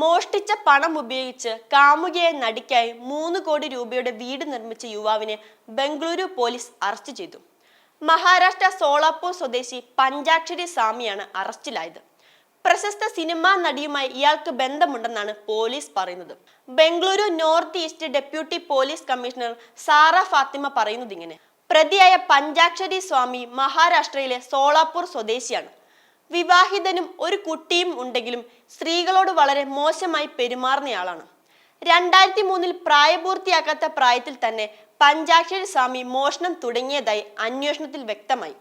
മോഷ്ടിച്ച പണം ഉപയോഗിച്ച് കാമുകയെ നടിക്കായി മൂന്ന് കോടി രൂപയുടെ വീട് നിർമ്മിച്ച യുവാവിനെ ബംഗളൂരു പോലീസ് അറസ്റ്റ് ചെയ്തു. മഹാരാഷ്ട്ര സോളാപ്പൂർ സ്വദേശി പഞ്ചാക്ഷരി സ്വാമിയാണ് അറസ്റ്റിലായത്. പ്രശസ്ത സിനിമാ നടിയുമായി ഇയാൾക്ക് ബന്ധമുണ്ടെന്നാണ് പോലീസ് പറയുന്നത്. Bengaluru north east deputy police commissioner Sara Fatima പറയുന്നത് ഇങ്ങനെ. പ്രതിയായ പഞ്ചാക്ഷരി സ്വാമി മഹാരാഷ്ട്രയിലെ സോളാപ്പൂർ സ്വദേശിയാണ്. വിവാഹിതനും ഒരു കുട്ടിയും ഉണ്ടെങ്കിലും സ്ത്രീകളോട് വളരെ മോശമായി പെരുമാറുന്നയാളാണ്. രണ്ടായിരത്തി മൂന്നിൽ പ്രായപൂർത്തിയാക്കാത്ത പ്രായത്തിൽ തന്നെ പഞ്ചാക്ഷരി സ്വാമി മോഷണം തുടങ്ങിയതായി അന്വേഷണത്തിൽ വ്യക്തമായി.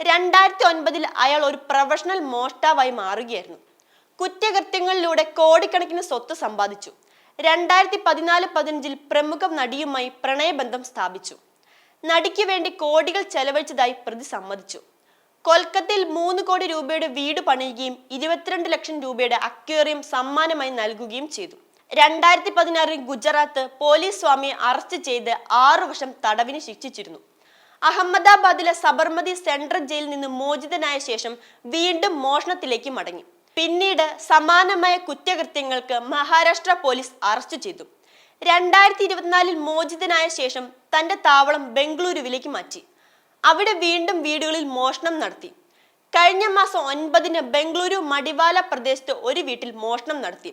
രണ്ടായിരത്തി ഒൻപതിൽ അയാൾ ഒരു പ്രൊഫഷണൽ മോഷ്ടാവായി മാറുകയായിരുന്നു. കുറ്റകൃത്യങ്ങളിലൂടെ കോടിക്കണക്കിന് സ്വത്ത് സമ്പാദിച്ചു. രണ്ടായിരത്തി പതിനാല് പതിനഞ്ചിൽ പ്രമുഖ നടിയുമായി പ്രണയബന്ധം സ്ഥാപിച്ചു. നടിക്ക് വേണ്ടി കോടികൾ ചെലവഴിച്ചതായി പ്രതി സമ്മതിച്ചു. കൊൽക്കത്തയിൽ മൂന്ന് കോടി രൂപയുടെ വീട് പണിയുകയും ഇരുപത്തിരണ്ട് ലക്ഷം രൂപയുടെ അക്വേറിയം സമ്മാനമായി നൽകുകയും ചെയ്തു. രണ്ടായിരത്തി പതിനാറിൽ ഗുജറാത്ത് പോലീസ് സ്വാമിയെ അറസ്റ്റ് ചെയ്ത് ആറു വർഷം തടവിന് ശിക്ഷിച്ചിരുന്നു. അഹമ്മദാബാദിലെ സബർമതി സെൻട്രൽ ജയിലിൽ നിന്ന് മോചിതനായ ശേഷം വീണ്ടും മോഷണത്തിലേക്ക് മടങ്ങി. പിന്നീട് സമാനമായ കുറ്റകൃത്യങ്ങൾക്ക് മഹാരാഷ്ട്ര പോലീസ് അറസ്റ്റ് ചെയ്തു. രണ്ടായിരത്തി ഇരുപത്തിനാലിൽ മോചിതനായ ശേഷം തന്റെ താവളം ബംഗളൂരുവിലേക്ക് മാറ്റി. അവിടെ വീണ്ടും വീടുകളിൽ മോഷണം നടത്തി. കഴിഞ്ഞ മാസം ഒൻപതിന് ബംഗളൂരു മടിവാല പ്രദേശത്ത് ഒരു വീട്ടിൽ മോഷണം നടത്തി.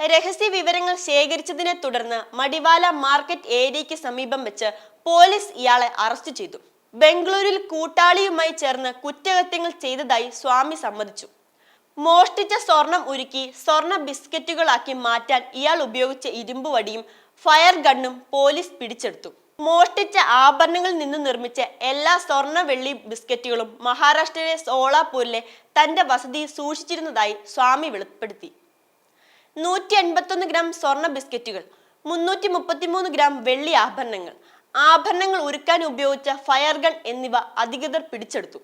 രഹസ്യ വിവരങ്ങൾ ശേഖരിച്ചതിനെ തുടർന്ന് മടിവാല മാർക്കറ്റ് ഏരിയയ്ക്ക് സമീപം വെച്ച് പോലീസ് ഇയാളെ അറസ്റ്റ് ചെയ്തു. ബംഗളൂരിൽ കൂട്ടാളിയുമായി ചേർന്ന് കുറ്റകൃത്യങ്ങൾ ചെയ്തതായി സ്വാമി സമ്മതിച്ചു. മോഷ്ടിച്ച സ്വർണം ഉരുക്കി സ്വർണ ബിസ്ക്കറ്റുകളാക്കി മാറ്റാൻ ഇയാൾ ഉപയോഗിച്ച ഇരുമ്പ് വടിയും ഫയർ ഗണ്ണും പോലീസ് പിടിച്ചെടുത്തു. മോഷ്ടിച്ച ആഭരണങ്ങളിൽ നിന്ന് നിർമ്മിച്ച എല്ലാ സ്വർണ വെള്ളി ബിസ്ക്കറ്റുകളും മഹാരാഷ്ട്രയിലെ സോളാപൂരിലെ തന്റെ വസതി സൂക്ഷിച്ചിരുന്നതായി സ്വാമി വെളിപ്പെടുത്തി. നൂറ്റി എൺപത്തൊന്ന് ഗ്രാം സ്വർണ ബിസ്ക്കറ്റുകൾ മുന്നൂറ്റി മുപ്പത്തിമൂന്ന് ഗ്രാം വെള്ളി ആഭരണങ്ങൾ ആഭരണങ്ങൾ ഉരുക്കാൻ ഉപയോഗിച്ച ഫയർ ഗൺ എന്നിവ അധികൃതർ പിടിച്ചെടുത്തു.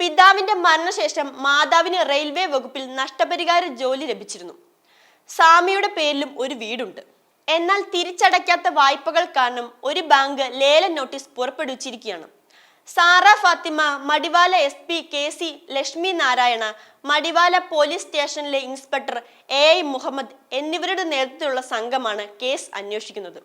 പിതാവിന്റെ മരണശേഷം മാതാവിന് റെയിൽവേ വകുപ്പിൽ നഷ്ടപരിഹാര ജോലി ലഭിച്ചിരുന്നു. സാമിയുടെ പേരിലും ഒരു വീടുണ്ട്. എന്നാൽ തിരിച്ചടയ്ക്കാത്ത വായ്പകൾ കാരണം ഒരു ബാങ്ക് ലേല notice പുറപ്പെടുവിച്ചിരിക്കുകയാണ്. Sara Fatima Madiwala S P K C Lakshmi Narayana Madiwala police സ്റ്റേഷനിലെ ഇൻസ്പെക്ടർ എ ഐ മുഹമ്മദ് എന്നിവരുടെ നേതൃത്വത്തിലുള്ള സംഘമാണ് കേസ് അന്വേഷിക്കുന്നത്.